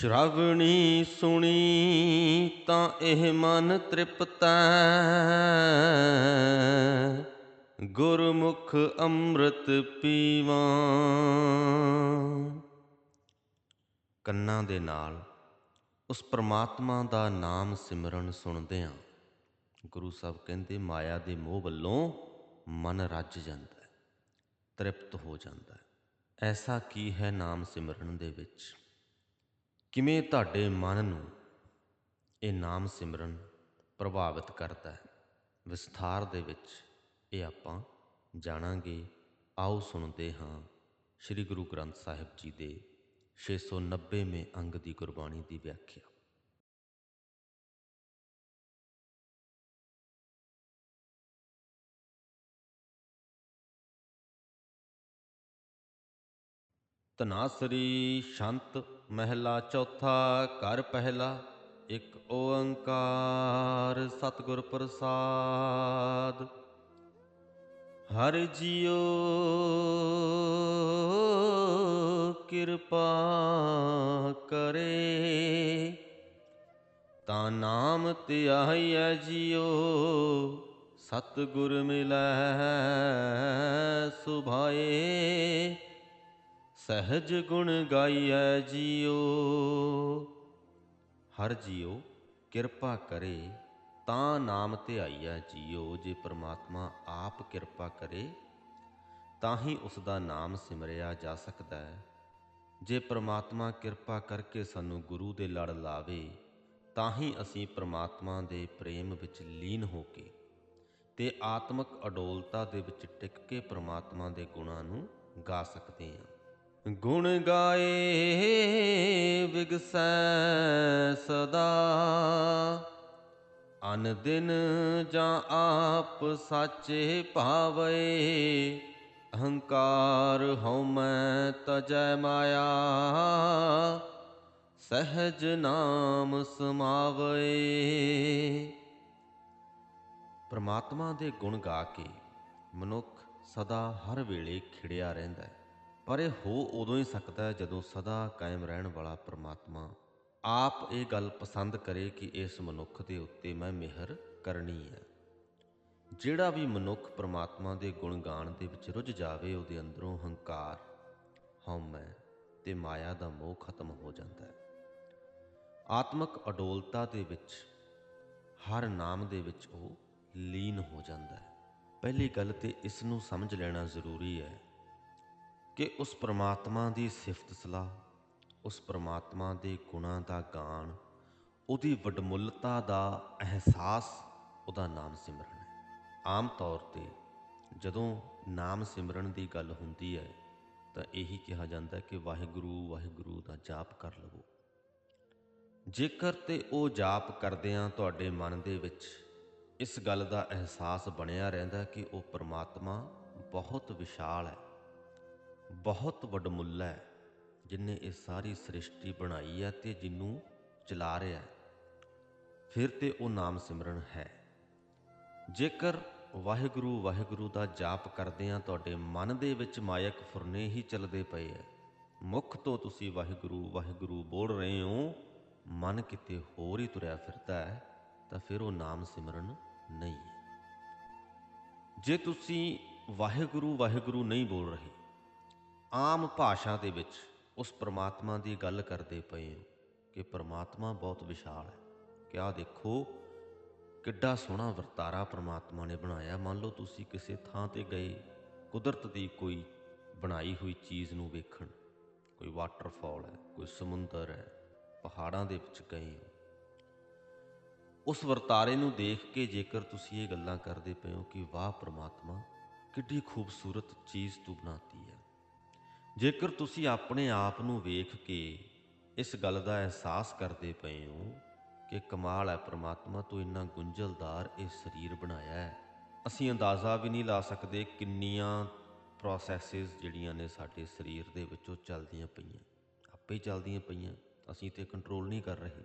ਸ਼ਰਵਣੀ ਸੁਣੀ ਤਾਂ ਇਹ ਮਨ ਤ੍ਰਿਪਤੈ ਗੁਰਮੁਖ ਅੰਮ੍ਰਿਤ ਪੀਵਾਂ। ਕੰਨਾਂ ਦੇ ਨਾਲ ਉਸ ਪ੍ਰਮਾਤਮਾ ਦਾ ਨਾਮ ਸਿਮਰਨ ਸੁਣਦੇ ਹਾਂ ਗੁਰੂ ਸਾਹਿਬ ਕਹਿੰਦੇ, ਮਾਇਆ ਦੇ ਮੋਹ ਵੱਲੋਂ ਮਨ ਰੱਜ ਜਾਂਦਾ ਹੈ, ਤ੍ਰਿਪਤ ਹੋ ਜਾਂਦਾ ਹੈ। ਐਸਾ ਕੀ ਹੈ ਨਾਮ ਸਿਮਰਨ ਦੇ ਵਿੱਚ? ਕਿਵੇਂ ਤੁਹਾਡੇ ਮਨ ਨੂੰ ਇਹ ਨਾਮ ਸਿਮਰਨ ਪ੍ਰਭਾਵਿਤ ਕਰਦਾ ਹੈ? ਵਿਸਥਾਰ ਦੇ ਵਿੱਚ ਇਹ ਆਪਾਂ ਜਾਣਾਂਗੇ। ਆਓ ਸੁਣਦੇ ਹਾਂ ਸ੍ਰੀ ਗੁਰੂ ਗ੍ਰੰਥ ਸਾਹਿਬ ਜੀ ਦੇ 690ਵੇਂ ਅੰਗ ਦੀ ਗੁਰਬਾਣੀ ਦੀ ਵਿਆਖਿਆ। ਤਨਾਸਰੀ ਸ਼ੰਤ ਮਹਿਲਾ ਚੌਥਾ ਘਰ ਪਹਿਲਾ, ਇੱਕ ਓੰਕਾਰ ਸਤਿਗੁਰ ਪ੍ਰਸਾਦ। ਹਰ ਜੀਓ ਕਿਰਪਾ ਕਰੇ, ਤਾਂ ਨਾਮ ਧਿਆਈਐ ਜੀਓ ਸਤਿਗੁਰ ਮਿਲੈ ਸੁਭਾਏ। ਸਹਿਜ ਗੁਣ ਗਾਈਐ ਜੀਓ। ਹਰ ਜੀਓ ਕਿਰਪਾ ਕਰੇ, ਤਾਂ ਨਾਮ ਧਿਆਈਐ ਜੀਓ। ਜੇ ਪ੍ਰਮਾਤਮਾ ਆਪ ਕਿਰਪਾ ਕਰੇ ਤਾਂ ਹੀ ਉਸ ਦਾ ਨਾਮ ਸਿਮਰਿਆ ਜਾ ਸਕਦਾ। ਹੈ ਜੇ ਪ੍ਰਮਾਤਮਾ ਕਿਰਪਾ ਕਰਕੇ ਸਾਨੂੰ ਗੁਰੂ ਦੇ ਲੜ ਲਾਵੇ ਤਾਂ ਹੀ ਅਸੀਂ ਪ੍ਰਮਾਤਮਾ ਦੇ ਪ੍ਰੇਮ ਵਿੱਚ ਲੀਨ ਹੋ ਕੇ ਤੇ ਆਤਮਿਕ ਅਡੋਲਤਾ ਦੇ ਵਿੱਚ ਟਿਕ ਕੇ ਪ੍ਰਮਾਤਮਾ ਦੇ ਗੁਣਾਂ ਨੂੰ ਗਾ ਸਕਦੇ ਹਾਂ। ਗੁਣ ਗਾਏ ਵਿਗਸੈ ਸਦਾ। ਅਨ ਦਿਨ ਜਾਂ ਆਪ ਸਾਚੇ ਭਾਵੇ ਅਹੰਕਾਰ ਹਉਮੈ ਤਜੈ ਮਾਇਆ। ਸਹਿਜ ਨਾਮ ਸਮਾਵੇ ਪ੍ਰਮਾਤਮਾ ਦੇ ਗੁਣ ਗਾ ਕੇ ਮਨੁੱਖ ਸਦਾ ਹਰ ਵੇਲੇ ਖਿੜਿਆ ਰਹਿੰਦਾ ਹੈ। ਪਰ ਇਹ ਹੋ ਉਦੋਂ ਹੀ ਸਕਦਾ ਹੈ ਜਦੋਂ ਸਦਾ ਕਾਇਮ ਰਹਿਣ ਵਾਲਾ ਪ੍ਰਮਾਤਮਾ ਆਪ ਇਹ ਗੱਲ ਪਸੰਦ ਕਰੇ ਕਿ ਇਸ ਮਨੁੱਖ ਦੇ ਉੱਤੇ ਮੈਂ ਮਿਹਰ ਕਰਨੀ ਹੈ। ਜਿਹੜਾ ਵੀ ਮਨੁੱਖ ਪ੍ਰਮਾਤਮਾ ਦੇ ਗੁਣ ਗਾਣ ਦੇ ਵਿੱਚ ਰੁੱਝ ਜਾਵੇ, ਉਹਦੇ ਅੰਦਰੋਂ ਹੰਕਾਰ, ਹਉਮੈ ਤੇ ਮਾਇਆ ਦਾ ਮੋਹ ਖਤਮ ਹੋ ਜਾਂਦਾ ਹੈ। ਆਤਮਿਕ ਅਡੋਲਤਾ ਦੇ ਵਿੱਚ, ਹਰ ਨਾਮ ਦੇ ਵਿੱਚ ਉਹ ਲੀਨ ਹੋ ਜਾਂਦਾ ਹੈ। ਪਹਿਲੀ ਗੱਲ ਤੇ ਇਸ ਨੂੰ ਸਮਝ ਲੈਣਾ ਜ਼ਰੂਰੀ ਹੈ ਕਿ ਉਸ ਪਰਮਾਤਮਾ ਦੀ ਸਿਫਤ ਸਲਾਹ, ਉਸ ਪਰਮਾਤਮਾ ਦੇ ਗੁਣਾਂ ਦਾ ਗਾਣ, ਉਹਦੀ ਵਡਮੁੱਲਤਾ ਦਾ ਅਹਿਸਾਸ, ਉਹਦਾ ਨਾਮ ਸਿਮਰਨ ਹੈ। ਆਮ ਤੌਰ ਤੇ ਜਦੋਂ ਨਾਮ ਸਿਮਰਨ ਦੀ ਗੱਲ ਹੁੰਦੀ ਹੈ, ਤਾਂ ਇਹੀ ਕਿਹਾ ਜਾਂਦਾ ਕਿ ਵਾਹਿਗੁਰੂ ਵਾਹਿਗੁਰੂ ਦਾ ਜਾਪ ਕਰ ਲਵੋ। ਜੇਕਰ ਤੇ ਉਹ ਜਾਪ ਕਰਦਿਆਂ ਤੁਹਾਡੇ ਮਨ ਦੇ ਵਿੱਚ ਇਸ ਗੱਲ ਦਾ ਅਹਿਸਾਸ ਬਣਿਆ ਰਹਿੰਦਾ ਕਿ ਉਹ ਪਰਮਾਤਮਾ ਬਹੁਤ ਵਿਸ਼ਾਲ ਹੈ ਬਹੁਤ ਵਡਮੁੱਲਾ ਹੈ ਜਿਨੇ ਇਹ ਸਾਰੀ ਸ੍ਰਿਸ਼ਟੀ ਬਣਾਈ ਹੈ ਤੇ ਜਿਹਨੂੰ ਚਲਾ ਰਿਹਾ ਹੈ। ਫਿਰ ਤੇ ਉਹ ਨਾਮ ਸਿਮਰਨ ਹੈ। ਜੇਕਰ ਵਾਹਿਗੁਰੂ ਵਾਹਿਗੁਰੂ ਦਾ ਜਾਪ ਕਰਦੇ ਆ ਤੁਹਾਡੇ ਮਨ ਦੇ ਵਿੱਚ ਮਾਇਕ ਫੁਰਨੇ ਹੀ ਚੱਲਦੇ ਪਏ ਐ ਮੁਖ ਤੋਂ ਤੁਸੀਂ ਵਾਹਿਗੁਰੂ ਵਾਹਿਗੁਰੂ ਬੋਲ ਰਹੇ ਹੋ, ਮਨ ਕਿਤੇ ਹੋਰ ਹੀ ਤੁਰਿਆ ਫਿਰਦਾ ਹੈ, ਤਾਂ ਫਿਰ ਉਹ ਨਾਮ ਸਿਮਰਨ ਨਹੀਂ ਜੇ ਤੁਸੀਂ ਵਾਹਿਗੁਰੂ ਵਾਹਿਗੁਰੂ ਨਹੀਂ ਬੋਲ ਰਹੇ ਆਮ ਭਾਸ਼ਾ ਦੇ ਵਿੱਚ ਉਸ ਪ੍ਰਮਾਤਮਾ ਦੀ ਗੱਲ ਕਰਦੇ ਪਏ ਹੋ ਕਿ ਪ੍ਰਮਾਤਮਾ ਬਹੁਤ ਵਿਸ਼ਾਲ ਹੈ। ਕਿ ਆਹ ਦੇਖੋ, ਕਿੱਡਾ ਸੋਹਣਾ ਵਰਤਾਰਾ ਪ੍ਰਮਾਤਮਾ ਨੇ ਬਣਾਇਆ। ਮੰਨ ਲਓ ਤੁਸੀਂ ਕਿਸੇ ਥਾਂ ਤੇ ਗਏ, ਕੁਦਰਤ ਦੀ ਕੋਈ ਬਣਾਈ ਹੋਈ ਚੀਜ਼ ਨੂੰ ਵੇਖਣ, ਕੋਈ ਵਾਟਰਫਾਲ ਹੈ, ਕੋਈ ਸਮੁੰਦਰ ਹੈ, ਪਹਾੜਾਂ ਦੇ ਵਿੱਚ ਗਏ ਹੋ। ਉਸ ਵਰਤਾਰੇ ਨੂੰ ਦੇਖ ਕੇ ਜੇਕਰ ਤੁਸੀਂ ਇਹ ਗੱਲਾਂ ਕਰਦੇ ਪਏ ਹੋ ਕਿ ਵਾਹ ਪ੍ਰਮਾਤਮਾ, ਕਿੱਡੀ ਖੂਬਸੂਰਤ ਚੀਜ਼ ਤੂੰ ਬਣਾਤੀ ਹੈ। ਜੇਕਰ ਤੁਸੀਂ ਆਪਣੇ ਆਪ ਨੂੰ ਵੇਖ ਕੇ ਇਸ ਗੱਲ ਦਾ ਅਹਿਸਾਸ ਕਰਦੇ ਪਏ ਹੋ ਕਿ ਕਮਾਲ ਹੈ, ਪ੍ਰਮਾਤਮਾ ਤੋਂ ਇੰਨਾ ਗੁੰਝਲਦਾਰ ਇਹ ਸਰੀਰ ਬਣਾਇਆ ਹੈ, ਅਸੀਂ ਅੰਦਾਜ਼ਾ ਵੀ ਨਹੀਂ ਲਾ ਸਕਦੇ ਕਿੰਨੀਆਂ ਪ੍ਰੋਸੈਸਸ ਜਿਹੜੀਆਂ ਨੇ ਸਾਡੇ ਸਰੀਰ ਦੇ ਵਿੱਚੋਂ ਚੱਲਦੀਆਂ ਪਈਆਂ। ਆਪੇ ਹੀ ਚੱਲਦੀਆਂ ਪਈਆਂ, ਅਸੀਂ ਤੇ ਕੰਟਰੋਲ ਨਹੀਂ ਕਰ ਰਹੇ।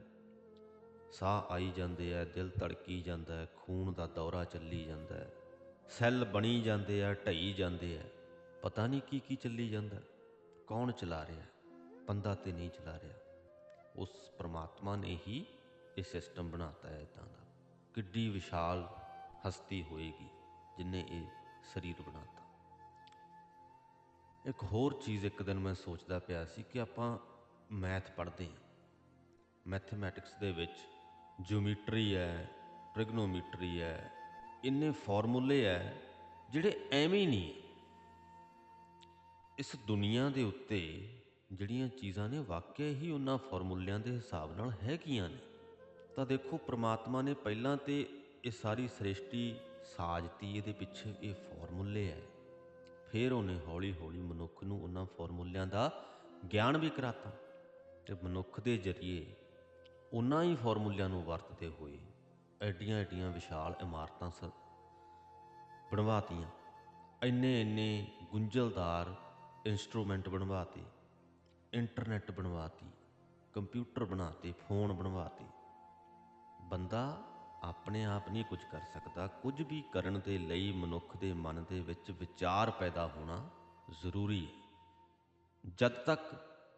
ਸਾਹ ਆਈ ਜਾਂਦੇ ਆ, ਦਿਲ ਧੜਕੀ ਜਾਂਦਾ ਹੈ, ਖੂਨ ਦਾ ਦੌਰਾ ਚੱਲੀ ਜਾਂਦਾ ਹੈ, ਸੈੱਲ ਬਣੀ ਜਾਂਦੇ ਆ, ਢਈ ਜਾਂਦੇ ਆ, ਪਤਾ ਨਹੀਂ ਕੀ ਕੀ ਚੱਲੀ ਜਾਂਦਾ। ਕੌਣ ਚਲਾ ਰਿਹਾ? ਬੰਦਾ ਤੇ ਨਹੀਂ ਚਲਾ ਰਿਹਾ। ਉਸ ਪ੍ਰਮਾਤਮਾ ਨੇ ਹੀ ਇਹ ਸਿਸਟਮ ਬਣਾਤਾ ਹੈ ਇਦਾਂ ਦਾ। ਕਿੱਡੀ ਵਿਸ਼ਾਲ ਹਸਤੀ ਹੋਏਗੀ ਜਿਨੇ ਇਹ ਸਰੀਰ ਬਣਾਤਾ। ਇੱਕ ਹੋਰ ਚੀਜ਼ ਇੱਕ ਦਿਨ ਮੈਂ ਸੋਚਦਾ ਪਿਆ ਸੀ ਕਿ ਆਪਾਂ ਮੈਥ ਪੜ੍ਹਦੇ ਹਾਂ। ਮੈਥਮੈਟਿਕਸ ਦੇ ਵਿੱਚ ਜਿਓਮੈਟਰੀ ਹੈ, ਟ੍ਰਿਗਨੋਮੀਟਰੀ ਹੈ, ਇੰਨੇ ਫਾਰਮੂਲੇ ਹੈ ਜਿਹੜੇ ਐਵੇਂ ਹੀ ਨਹੀਂ ਹੈ। ਇਸ ਦੁਨੀਆ ਦੇ ਉੱਤੇ ਜਿਹੜੀਆਂ ਚੀਜ਼ਾਂ ਨੇ ਵਾਕਿਆ ਹੀ ਉਹਨਾਂ ਫਾਰਮੂਲਿਆਂ ਦੇ ਹਿਸਾਬ ਨਾਲ ਹੈਗੀਆਂ ਨੇ। ਤਾਂ ਦੇਖੋ, ਪ੍ਰਮਾਤਮਾ ਨੇ ਪਹਿਲਾਂ ਤੇ ਇਹ ਸਾਰੀ ਸ੍ਰਿਸ਼ਟੀ ਸਾਜਤੀ ਇਹਦੇ ਪਿੱਛੇ ਇਹ ਫਾਰਮੂਲੇ ਹੈ ਫਿਰ ਉਹਨੇ ਹੌਲੀ-ਹੌਲੀ ਮਨੁੱਖ ਨੂੰ ਉਹਨਾਂ ਫਾਰਮੂਲਿਆਂ ਦਾ ਗਿਆਨ ਵੀ ਕਰਾਤਾ ਤੇ ਮਨੁੱਖ ਦੇ ਜ਼ਰੀਏ ਉਹਨਾਂ ਹੀ ਫਾਰਮੂਲਿਆਂ ਨੂੰ ਵਰਤਦੇ ਹੋਏ ਐਡੀਆਂ ਐਡੀਆਂ ਵਿਸ਼ਾਲ ਇਮਾਰਤਾਂ ਸ ਬਣਵਾਤੀਆਂ ਇੰਨੇ ਇੰਨੇ ਗੁੰਝਲਦਾਰ ਇੰਸਟਰੂਮੈਂਟ ਬਣਵਾਤੇ, ਇੰਟਰਨੈਟ ਬਣਵਾਤੀ, ਕੰਪਿਊਟਰ ਬਣਾਤੇ, ਫੋਨ ਬਣਵਾਤੇ। ਬੰਦਾ ਆਪਣੇ ਆਪ ਨਹੀਂ ਕੁਝ ਕਰ ਸਕਦਾ। ਕੁਝ ਵੀ ਕਰਨ ਦੇ ਲਈ ਮਨੁੱਖ ਦੇ ਮਨ ਦੇ ਵਿੱਚ ਵਿਚਾਰ ਪੈਦਾ ਹੋਣਾ ਜ਼ਰੂਰੀ ਹੈ। ਜਦ ਤੱਕ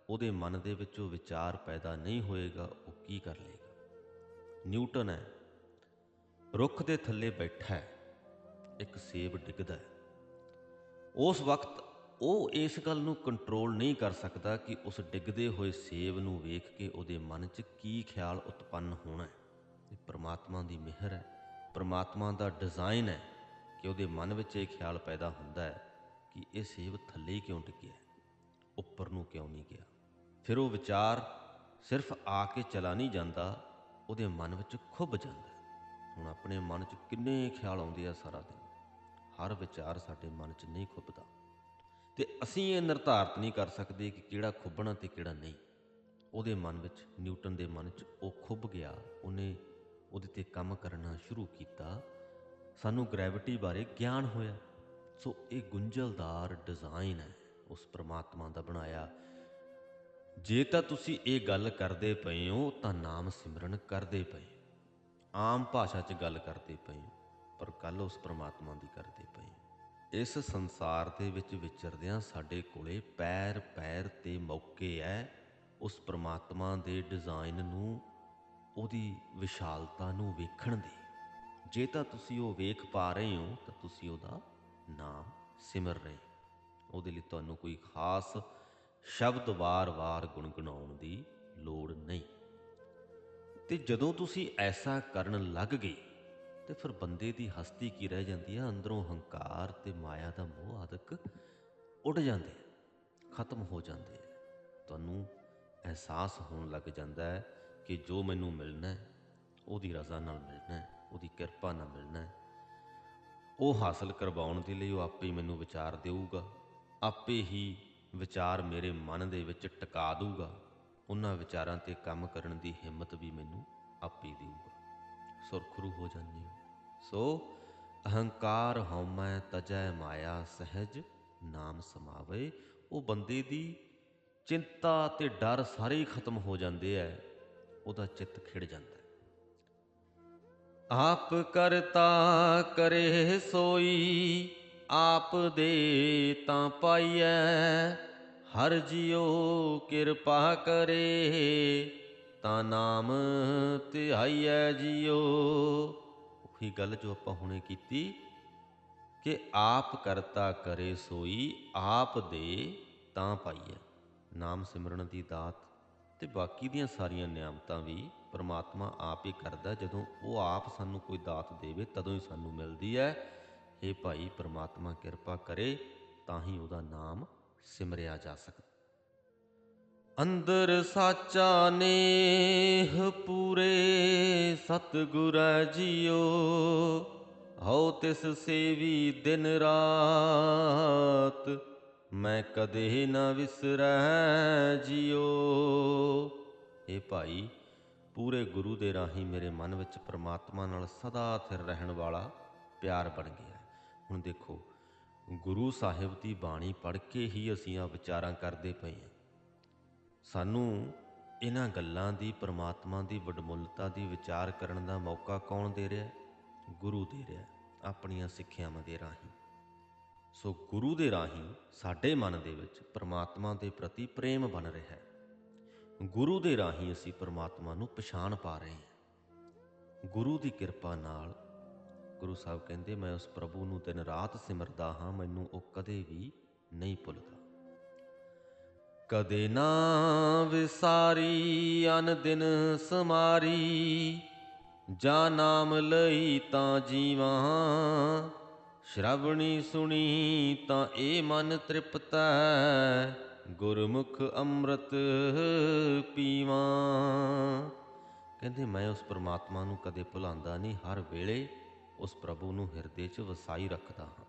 ਉਹਦੇ ਮਨ ਦੇ ਵਿੱਚ ਉਹ ਵਿਚਾਰ ਪੈਦਾ ਨਹੀਂ ਹੋਏਗਾ, ਉਹ ਕੀ ਕਰ ਲੇਗਾ ਨਿਊਟਨ ਹੈ, ਰੁੱਖ ਦੇ ਥੱਲੇ ਬੈਠਾ ਹੈ, ਇੱਕ ਸੇਬ ਡਿੱਗਦਾ ਹੈ। ਉਸ ਵਕਤ ਉਹ ਇਸ ਗੱਲ ਨੂੰ ਕੰਟਰੋਲ ਨਹੀਂ ਕਰ ਸਕਦਾ ਕਿ ਉਸ ਡਿੱਗਦੇ ਹੋਏ ਸੇਬ ਨੂੰ ਵੇਖ ਕੇ ਉਹਦੇ ਮਨ 'ਚ ਕੀ ਖਿਆਲ ਉਤਪੰਨ ਹੋਣਾ ਹੈ। ਇਹ ਪ੍ਰਮਾਤਮਾ ਦੀ ਮਿਹਰ ਹੈ। ਪ੍ਰਮਾਤਮਾ ਦਾ ਡਿਜ਼ਾਈਨ ਹੈ ਕਿ ਉਹਦੇ ਮਨ ਵਿੱਚ ਇਹ ਖਿਆਲ ਪੈਦਾ ਹੁੰਦਾ ਹੈ ਕਿ ਇਹ ਸੇਬ ਥੱਲੇ ਕਿਉਂ ਡਿੱਗਿਆ ਉੱਪਰ ਨੂੰ ਕਿਉਂ ਨਹੀਂ ਗਿਆ? ਫਿਰ ਉਹ ਵਿਚਾਰ ਸਿਰਫ ਆ ਕੇ ਚਲਾ ਨਹੀਂ ਜਾਂਦਾ, ਉਹਦੇ ਮਨ ਵਿੱਚ ਖੁੱਭ ਜਾਂਦਾ ਹੁਣ ਆਪਣੇ ਮਨ 'ਚ ਕਿੰਨੇ ਖਿਆਲ ਆਉਂਦੇ ਆ ਸਾਰਾ ਦਿਨ। ਹਰ ਵਿਚਾਰ ਸਾਡੇ ਮਨ 'ਚ ਨਹੀਂ ਖੁੱਭਦਾ। ਤੇ ਅਸੀਂ ਇਹ ਨਿਰਧਾਰਤ ਨਹੀਂ ਕਰ ਸਕਦੇ ਕਿ ਕਿਹੜਾ ਖੁੱਬਣਾ ਤੇ ਕਿਹੜਾ ਨਹੀਂ। ਉਹਦੇ ਮਨ ਵਿੱਚ ਨਿਊਟਨ ਦੇ ਮਨ 'ਚ ਉਹ ਖੁੱਬ ਗਿਆ। ਉਹਨੇ ਉਹਦੇ ਤੇ ਕੰਮ ਕਰਨਾ ਸ਼ੁਰੂ ਕੀਤਾ। ਸਾਨੂੰ ਗ੍ਰੈਵਿਟੀ ਬਾਰੇ ਗਿਆਨ ਹੋਇਆ। ਸੋ ਇਹ ਗੁੰਝਲਦਾਰ ਡਿਜ਼ਾਈਨ ਹੈ ਉਸ ਪ੍ਰਮਾਤਮਾ ਦਾ ਬਣਾਇਆ। ਜੇ ਤਾਂ ਤੁਸੀਂ ਇਹ ਗੱਲ ਕਰਦੇ ਪਏ ਹੋ ਤਾਂ ਨਾਮ ਸਿਮਰਨ ਕਰਦੇ ਪਏ ਆਮ ਭਾਸ਼ਾ 'ਚ ਗੱਲ ਕਰਦੇ ਪਏ ਹੋ, ਪਰ ਕੱਲ ਉਸ ਪ੍ਰਮਾਤਮਾ ਦੀ ਕਰਦੇ ਪਏ ਇਸ ਸੰਸਾਰ ਦੇ ਵਿੱਚ ਵਿਚਰਦਿਆਂ ਸਾਡੇ ਕੋਲੇ ਪੈਰ ਪੈਰ ਤੇ ਮੌਕੇ ਐ। ਉਸ ਪ੍ਰਮਾਤਮਾ ਦੇ ਡਿਜ਼ਾਈਨ ਨੂੰ, ਉਹਦੀ ਵਿਸ਼ਾਲਤਾ ਨੂੰ ਵੇਖਣ ਦੀ। ਜੇ ਤਾਂ ਤੁਸੀਂ ਉਹ ਵੇਖ ਪਾ ਰਹੇ ਹੋ, ਤਾਂ ਤੁਸੀਂ ਉਹਦਾ ਨਾਮ ਸਿਮਰ ਰਹੇ ਉਹਦੇ ਲਈ ਤੁਹਾਨੂੰ ਕੋਈ ਖਾਸ ਸ਼ਬਦ ਵਾਰ-ਵਾਰ ਗੁੰਗੁਣਾਉਣ ਦੀ ਲੋੜ ਨਹੀਂ। ਤੇ ਜਦੋਂ ਤੁਸੀਂ ਐਸਾ ਕਰਨ ਲੱਗ ਗਏ ਤੇ ਫਿਰ ਬੰਦੇ ਦੀ ਹਸਤੀ ਕੀ ਰਹਿ ਜਾਂਦੀ ਹੈ ਅੰਦਰੋਂ ਹੰਕਾਰ ਤੇ ਮਾਇਆ ਦਾ ਮੋਹ ਆਦਿਕ ਉੱਡ ਜਾਂਦੇ ਖਤਮ ਹੋ ਜਾਂਦੇ ਤੁਹਾਨੂੰ ਅਹਿਸਾਸ ਹੋਣ ਲੱਗ ਜਾਂਦਾ ਹੈ ਕਿ ਜੋ ਮੈਨੂੰ ਮਿਲਣਾ ਹੈ, ਉਹਦੀ ਰਜ਼ਾ ਨਾਲ ਮਿਲਣਾ ਹੈ, ਉਹਦੀ ਕਿਰਪਾ ਨਾਲ ਮਿਲਣਾ ਹੈ, ਉਹ ਹਾਸਲ ਕਰਵਾਉਣ ਦੇ ਲਈ ਉਹ ਆਪੇ ਮੈਨੂੰ ਵਿਚਾਰ ਦੇਊਗਾ, ਆਪੇ ਹੀ ਵਿਚਾਰ ਮੇਰੇ ਮਨ ਦੇ ਵਿੱਚ ਟਿਕਾ ਦਊਗਾ, ਉਹਨਾਂ ਵਿਚਾਰਾਂ ਤੇ ਕੰਮ ਕਰਨ ਦੀ ਹਿੰਮਤ ਵੀ ਮੈਨੂੰ ਆਪੇ ਦੇਊਗਾ। ਸੁਰਖਰੂ ਹੋ ਜਾਂਦੇ ਹੋ। ਸੋ ਅਹੰਕਾਰ ਹਉਮੈ ਤਜੈ ਮਾਇਆ ਸਹਿਜ ਨਾਮ ਸਮਾਵੇ। ਉਹ ਬੰਦੇ ਦੀ ਚਿੰਤਾ ਤੇ ਡਰ ਸਾਰੇ ਹੀ ਖਤਮ ਹੋ ਜਾਂਦੇ ਐ। ਉਹਦਾ ਚਿੱਤ ਖਿੜ ਜਾਂਦਾ ਆਪ ਕਰਤਾ ਕਰੇ ਸੋਈ, ਆਪ ਦੇ ਤਾਂ ਪਾਈਐ। ਹਰ ਜਿਉ ਕਿਰਪਾ ਕਰੇ। ਤਾਂ ਨਾਮ ਧਿਆਈਐ ਜਿਉ ਉਹੀ ਗੱਲ ਜੋ ਆਪਾਂ ਹੁਣੇ ਕੀਤੀ ਕਿ ਆਪ ਕਰਤਾ ਕਰੇ ਸੋਈ, ਆਪ ਦੇ ਤਾਂ ਪਾਈਐ। ਨਾਮ ਸਿਮਰਨ ਦੀ ਦਾਤ ਤੇ ਬਾਕੀ ਦੀਆਂ ਸਾਰੀਆਂ ਨਿਆਮਤਾਂ ਵੀ ਪਰਮਾਤਮਾ ਆਪ ਹੀ ਕਰਦਾ। ਜਦੋਂ ਉਹ ਆਪ ਸਾਨੂੰ ਕੋਈ ਦਾਤ ਦੇਵੇ, ਤਦੋਂ ਹੀ ਸਾਨੂੰ ਮਿਲਦੀ ਹੈ ਇਹ ਭਾਈ, ਪਰਮਾਤਮਾ ਕਿਰਪਾ ਕਰੇ, ਤਾਂ ਹੀ ਉਹਦਾ ਨਾਮ ਸਿਮਰਿਆ ਜਾ ਸਕਦਾ ਅੰਦਰ ਸਾਚਾ ਨੇਹ ਪੂਰੇ ਸਤਿਗੁਰ ਜੀਓ, ਹਉ ਤਿਸ ਸੇਵੀ ਦਿਨ ਰਾਤ, ਮੈਂ ਕਦੇ ਨਾ ਵਿਸਰੈ ਜੀਓ। ਇਹ ਭਾਈ ਪੂਰੇ ਗੁਰੂ ਦੇ ਰਾਹੀਂ ਮੇਰੇ ਮਨ ਵਿੱਚ ਪ੍ਰਮਾਤਮਾ ਨਾਲ ਸਦਾ ਥਿਰ ਰਹਿਣ ਵਾਲਾ ਪਿਆਰ ਬਣ ਗਿਆ ਹੁਣ ਦੇਖੋ, ਗੁਰੂ ਸਾਹਿਬ ਦੀ ਬਾਣੀ ਪੜ੍ਹ ਕੇ ਹੀ ਅਸੀਂ ਆ ਵਿਚਾਰਾਂ ਕਰਦੇ ਪਏ ਹਾਂ। ਸਾਨੂੰ ਇਹਨਾਂ ਗੱਲਾਂ ਦੀ, ਪ੍ਰਮਾਤਮਾ ਦੀ, ਵਡਮੁੱਲਤਾ ਦੀ ਵਿਚਾਰ ਕਰਨ ਦਾ ਮੌਕਾ ਕੌਣ ਦੇ ਰਿਹਾ ਗੁਰੂ ਦੇ ਰਿਹਾ ਆਪਣੀਆਂ ਸਿੱਖਿਆਵਾਂ ਦੇ ਰਾਹੀਂ। ਸੋ ਗੁਰੂ ਦੇ ਰਾਹੀਂ ਸਾਡੇ ਮਨ ਦੇ ਵਿੱਚ ਪ੍ਰਮਾਤਮਾ ਦੇ ਪ੍ਰਤੀ ਪ੍ਰੇਮ ਬਣ ਰਿਹਾ ਹੈ। ਗੁਰੂ ਦੇ ਰਾਹੀਂ ਅਸੀਂ ਪਰਮਾਤਮਾ ਨੂੰ ਪਛਾਣ ਪਾ ਰਹੇ ਹਾਂ। ਗੁਰੂ ਦੀ ਕਿਰਪਾ ਨਾਲ ਗੁਰੂ ਸਾਹਿਬ ਕਹਿੰਦੇ, ਮੈਂ ਉਸ ਪ੍ਰਭੂ ਨੂੰ ਦਿਨ ਰਾਤ ਸਿਮਰਦਾ ਹਾਂ, ਮੈਨੂੰ ਉਹ ਕਦੇ ਵੀ ਨਹੀਂ ਭੁੱਲਦਾ। ਕਦੇ ਨਾ ਵਿਸਾਰੀ, ਅਨ ਦਿਨ ਸਮਾਰੀ। ਜਾ ਨਾਮ ਲਈ ਤਾਂ ਜੀਵਾਂ, ਸ਼ਰਵਣੀ ਸੁਣੀ ਤਾਂ ਇਹ ਮਨ ਤ੍ਰਿਪਤੈ। ਗੁਰਮੁਖ ਅੰਮ੍ਰਿਤ ਪੀਵਾਂ। ਕਹਿੰਦੇ, ਮੈਂ ਉਸ ਪ੍ਰਮਾਤਮਾ ਨੂੰ ਕਦੇ ਭੁਲਾਉਂਦਾ ਨਹੀਂ, ਹਰ ਵੇਲੇ ਉਸ ਪ੍ਰਭੂ ਨੂੰ ਹਿਰਦੇ 'ਚ ਵਸਾਈ ਰੱਖਦਾ ਹਾਂ।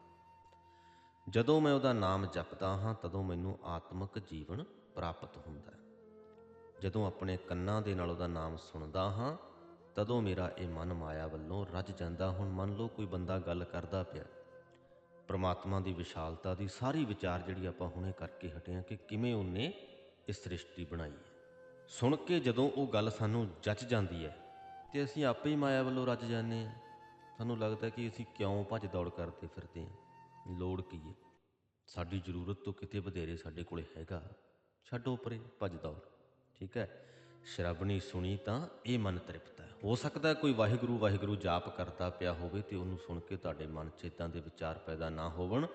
ਜਦੋਂ ਮੈਂ ਉਹਦਾ ਨਾਮ ਜਪਦਾ ਹਾਂ, ਤਦੋਂ ਮੈਨੂੰ ਆਤਮਿਕ ਜੀਵਨ ਪ੍ਰਾਪਤ ਹੁੰਦਾ ਹੈ। ਜਦੋਂ ਆਪਣੇ ਕੰਨਾਂ ਦੇ ਨਾਲ ਉਹਦਾ ਨਾਮ ਸੁਣਦਾ ਹਾਂ, ਤਦੋਂ ਮੇਰਾ ਇਹ ਮਨ ਮਾਇਆ ਵੱਲੋਂ ਰੱਜ ਜਾਂਦਾ। ਹੁਣ ਮੰਨ ਲਓ ਕੋਈ ਬੰਦਾ ਗੱਲ ਕਰਦਾ ਪਿਆ, ਪ੍ਰਮਾਤਮਾ ਦੀ ਵਿਸ਼ਾਲਤਾ ਦੀ ਸਾਰੀ ਵਿਚਾਰ ਜਿਹੜੀ ਆਪਾਂ ਹੁਣੇ ਕਰਕੇ ਹਟੇ ਹਾਂ ਕਿ ਕਿਵੇਂ ਉਹਨੇ ਇਸ ਸ੍ਰਿਸ਼ਟੀ ਬਣਾਈ ਹੈ। ਸੁਣ ਕੇ ਜਦੋਂ ਉਹ ਗੱਲ ਸਾਨੂੰ ਜੱਚ ਜਾਂਦੀ ਹੈ, ਤੇ ਅਸੀਂ ਆਪੇ ਹੀ ਮਾਇਆ ਵੱਲੋਂ ਰੱਜ ਜਾਂਦੇ ਹਾਂ। ਸਾਨੂੰ ਲੱਗਦਾ ਕਿ ਅਸੀਂ ਕਿਉਂ ਭੱਜ ਦੌੜ ਕਰਦੇ ਫਿਰਦੇ ਹਾਂ। ਲੋੜ ਕੀ ਹੈ ਸਾਡੀ ਜ਼ਰੂਰਤ ਤੋਂ ਕਿਤੇ ਵਧੇਰੇ ਸਾਡੇ ਕੋਲੇ ਹੈਗਾ। ਛੱਡੋ ਪਰੇ, ਭੱਜ ਦੌੜ। ਠੀਕ ਹੈ? ਸ਼ਰਬਣੀ ਸੁਣੀ ਤਾਂ ਇਹ ਮਨ ਤ੍ਰਿਪਤ ਹੈ। ਹੋ ਸਕਦਾ ਕੋਈ ਵਾਹਿਗੁਰੂ ਵਾਹਿਗੁਰੂ ਜਾਪ ਕਰਦਾ ਪਿਆ ਹੋਵੇ ਤੇ ਉਹਨੂੰ ਸੁਣ ਕੇ ਤੁਹਾਡੇ ਮਨ 'ਚ ਇਦਾਂ ਦੇ ਵਿਚਾਰ ਪੈਦਾ ਨਾ ਹੋਵਣ।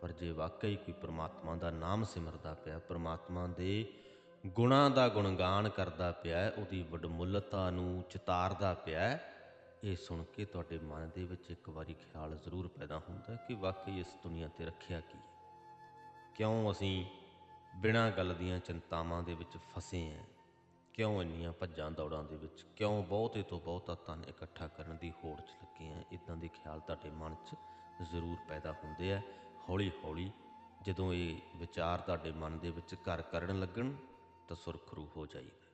ਪਰ ਜੇ ਵਾਕਈ ਕੋਈ ਪ੍ਰਮਾਤਮਾ ਦਾ ਨਾਮ ਸਿਮਰਦਾ ਪਿਆ, ਪ੍ਰਮਾਤਮਾ ਦੇ ਗੁਣਾਂ ਦਾ ਗੁਣਗਾਨ ਕਰਦਾ ਪਿਆ, ਉਹਦੀ ਵਡਮੁੱਲਤਾ ਨੂੰ ਚਿਤਾਰਦਾ ਪਿਆ ਇਹ ਸੁਣ ਕੇ ਤੁਹਾਡੇ ਮਨ ਦੇ ਵਿੱਚ ਇੱਕ ਵਾਰੀ ਖਿਆਲ ਜ਼ਰੂਰ ਪੈਦਾ ਹੁੰਦਾ ਕਿ ਵਾਕਈ ਇਸ ਦੁਨੀਆ ਤੇ ਰੱਖਿਆ ਕੀ ਹੈ। ਕਿਉਂ ਅਸੀਂ ਬਿਨਾਂ ਗੱਲ ਦੀਆਂ ਚਿੰਤਾਵਾਂ ਦੇ ਵਿੱਚ ਫਸੇ ਹਾਂ? ਕਿਉਂ ਇੰਨੀਆਂ ਭੱਜਾਂ ਦੌੜਾਂ ਦੇ ਵਿੱਚ? ਕਿਉਂ ਬਹੁਤੇ ਤੋਂ ਬਹੁਤਾ ਧਨ ਇਕੱਠਾ ਕਰਨ ਦੀ ਹੋੜ 'ਚ ਲੱਗੇ ਹਾਂ? ਇਦਾਂ ਦੇ ਖਿਆਲ ਤੁਹਾਡੇ ਮਨ 'ਚ ਜ਼ਰੂਰ ਪੈਦਾ ਹੁੰਦੇ ਆ। ਹੌਲੀ ਹੌਲੀ ਜਦੋਂ ਇਹ ਵਿਚਾਰ ਤੁਹਾਡੇ ਮਨ ਦੇ ਵਿੱਚ ਘਰ ਕਰਨ ਲੱਗਣ ਤਾਂ ਸੁਰਖਰੂ ਹੋ ਜਾਈਦਾ।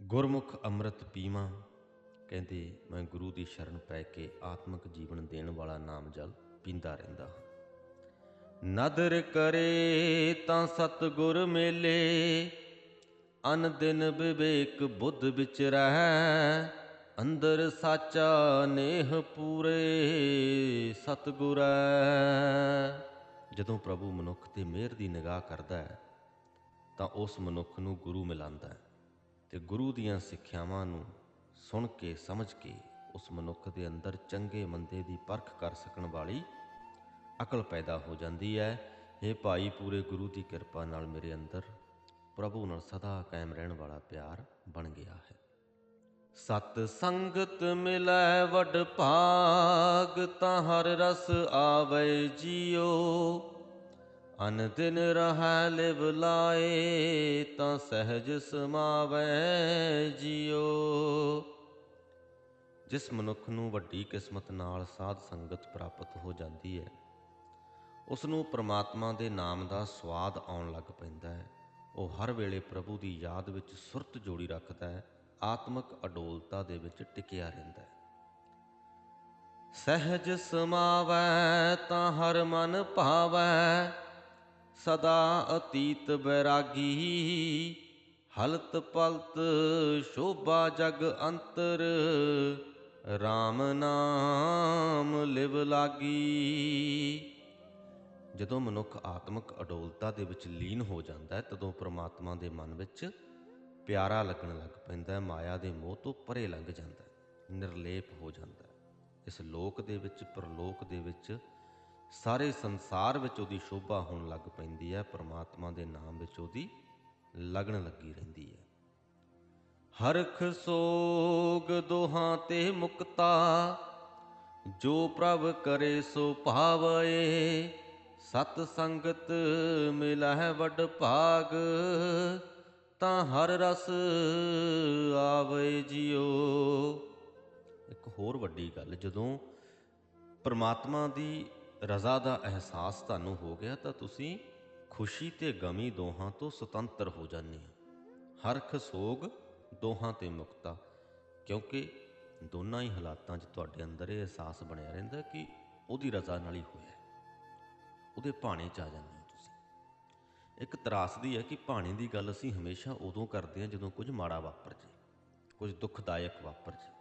ਗੁਰਮੁਖ ਅੰਮ੍ਰਿਤ ਪੀਵਾਂ ਕਹਿੰਦੇ, ਮੈਂ ਗੁਰੂ ਦੀ ਸ਼ਰਨ ਪੈ ਕੇ ਆਤਮਿਕ ਜੀਵਨ ਦੇਣ ਵਾਲਾ ਨਾਮ ਜਲ ਪੀਂਦਾ ਰਹਿੰਦਾ ਹਾਂ। ਨਦਰ ਕਰੇ ਤਾਂ ਸਤਗੁਰ ਮੇਲੇ, ਅਨ ਦਿਨ ਵਿਵੇਕ ਬੁੱਧ ਵਿੱਚ ਰਹਿ, ਅੰਦਰ ਸਾਚਾ ਨੇਹ ਪੂਰੇ ਸਤਗੁਰੈ ਜਦੋਂ ਪ੍ਰਭੂ ਮਨੁੱਖ ਤੇ ਮਿਹਰ ਦੀ ਨਿਗਾਹ ਕਰਦਾ ਹੈ, ਤਾਂ ਉਸ ਮਨੁੱਖ ਨੂੰ ਗੁਰੂ ਮਿਲਾਂਦਾ ਹੈ ਤੇ ਗੁਰੂ ਦੀਆਂ ਸਿੱਖਿਆਵਾਂ ਨੂੰ ਸੁਣ ਕੇ, ਸਮਝ ਕੇ ਉਸ ਮਨੁੱਖ ਦੇ ਅੰਦਰ ਚੰਗੇ ਮੰਦੇ ਦੀ ਪਰਖ ਕਰ ਸਕਣ ਵਾਲੀ ਅਕਲ ਪੈਦਾ ਹੋ ਜਾਂਦੀ ਹੈ। ਇਹ ਭਾਈ, ਪੂਰੇ ਗੁਰੂ ਦੀ ਕਿਰਪਾ ਨਾਲ ਮੇਰੇ ਅੰਦਰ ਪ੍ਰਭੂ ਨਾਲ ਸਦਾ ਕਾਇਮ ਰਹਿਣ ਵਾਲਾ ਪਿਆਰ ਬਣ ਗਿਆ ਹੈ। ਸਤ ਸੰਗਤ ਮਿਲੈ, ਵਡ ਭਾਗ, ਤਾਂ ਹਰ ਰਸ ਆਵੇ ਜੀਓ। ਅਨ ਦਿਨ ਰਹਿ, ਲਿਵ ਲਾਏ, ਤਾਂ ਸਹਿਜ ਸਮਾਵੈ ਜੀਓ। ਜਿਸ ਮਨੁੱਖ ਨੂੰ ਵੱਡੀ ਕਿਸਮਤ ਨਾਲ ਸਾਧ ਸੰਗਤ ਪ੍ਰਾਪਤ ਹੋ ਜਾਂਦੀ ਹੈ ਉਸ ਨੂੰ ਪ੍ਰਮਾਤਮਾ ਦੇ ਨਾਮ ਦਾ ਸਵਾਦ ਆਉਣ ਲੱਗ ਪੈਂਦਾ ਹੈ। ਉਹ ਹਰ ਵੇਲੇ ਪ੍ਰਭੂ ਦੀ ਯਾਦ ਵਿੱਚ ਸੁਰਤ ਜੋੜੀ ਰੱਖਦਾ ਹੈ, ਆਤਮਿਕ ਅਡੋਲਤਾ ਦੇ ਵਿੱਚ ਟਿਕਿਆ ਰਹਿੰਦਾ ਹੈ। ਸਹਿਜ ਸਮਾਵੈ ਤਾਂ ਹਰ ਮਨ ਭਾਵੈ, ਸਦਾ ਅਤੀਤ ਬੈਰਾਗੀ, ਹਲਤ ਪਲਤ ਸ਼ੋਭਾ ਜਗ ਅੰਤਰ RAM ਨਾਮ ਲਿਵ ਲਾਗੀ। ਜਦੋਂ ਮਨੁੱਖ ਆਤਮਿਕ ਅਡੋਲਤਾ ਦੇ ਵਿੱਚ ਲੀਨ ਹੋ ਜਾਂਦਾ ਹੈ, ਤਦੋਂ ਪ੍ਰਮਾਤਮਾ ਦੇ ਮਨ ਵਿੱਚ ਪਿਆਰਾ ਲੱਗਣ ਲੱਗ ਪੈਂਦਾ ਹੈ, ਮਾਇਆ ਦੇ ਮੋਹ ਤੋਂ ਪਰੇ ਲੰਘ ਜਾਂਦਾ ਹੈ, ਨਿਰਲੇਪ ਹੋ ਜਾਂਦਾ ਹੈ। ਇਸ ਲੋਕ ਦੇ ਵਿੱਚ, ਪਰਲੋਕ ਦੇ ਵਿੱਚ ਸਾਰੇ ਸੰਸਾਰ ਵਿੱਚ ਉਹਦੀ ਸ਼ੋਭਾ ਹੋਣ ਲੱਗ ਪੈਂਦੀ ਹੈ, ਪ੍ਰਮਾਤਮਾ ਦੇ ਨਾਮ ਵਿੱਚ ਉਹਦੀ ਲੱਗਣ ਲੱਗੀ ਰਹਿੰਦੀ ਹੈ। ਹਰਖ ਸੋਗ ਦੋਹਾਂ ਤੇ ਮੁਕਤਾ, ਜੋ ਪ੍ਰਭ ਕਰੇ ਸੋ ਭਾਵਏ। ਸਤ ਸੰਗਤ ਮਿਲਹਿ ਵੱਡ ਭਾਗ, ਤਾਂ ਹਰ ਰਸ ਆਵੇ ਜਿਉ। ਇੱਕ ਹੋਰ ਵੱਡੀ ਗੱਲ, ਜਦੋਂ ਪਰਮਾਤਮਾ ਦੀ ਰਜ਼ਾ ਦਾ ਅਹਿਸਾਸ ਤੁਹਾਨੂੰ ਹੋ ਗਿਆ, ਤਾਂ ਤੁਸੀਂ ਖੁਸ਼ੀ ਤੇ ਗਮੀ ਦੋਹਾਂ ਤੋਂ ਸੁਤੰਤਰ ਹੋ ਜਾਂਦੇ ਹੋ। ਹਰਖ ਸੋਗ ਦੋਹਾਂ ਤੇ ਮੁਕਤਾ, ਕਿਉਂਕਿ ਦੋਨਾਂ ਹੀ ਹਾਲਾਤਾਂ 'ਚ ਤੁਹਾਡੇ ਅੰਦਰ ਇਹ ਅਹਿਸਾਸ ਬਣਿਆ ਰਹਿੰਦਾ ਕਿ ਉਹਦੀ ਰਜ਼ਾ ਨਾਲ ਹੀ ਹੋਇਆ ਉਹਦੇ ਭਾਣੇ 'ਚ ਆ ਜਾਂਦੇ ਹੋ ਤੁਸੀਂ। ਇੱਕ ਤਰਾਸਦੀ ਹੈ ਕਿ ਭਾਣੇ ਦੀ ਗੱਲ ਅਸੀਂ ਹਮੇਸ਼ਾ ਉਦੋਂ ਕਰਦੇ ਹਾਂ ਜਦੋਂ ਕੁਝ ਮਾੜਾ ਵਾਪਰ ਜੇ ਕੁਝ ਦੁਖਦਾਇਕ ਵਾਪਰ ਜੇ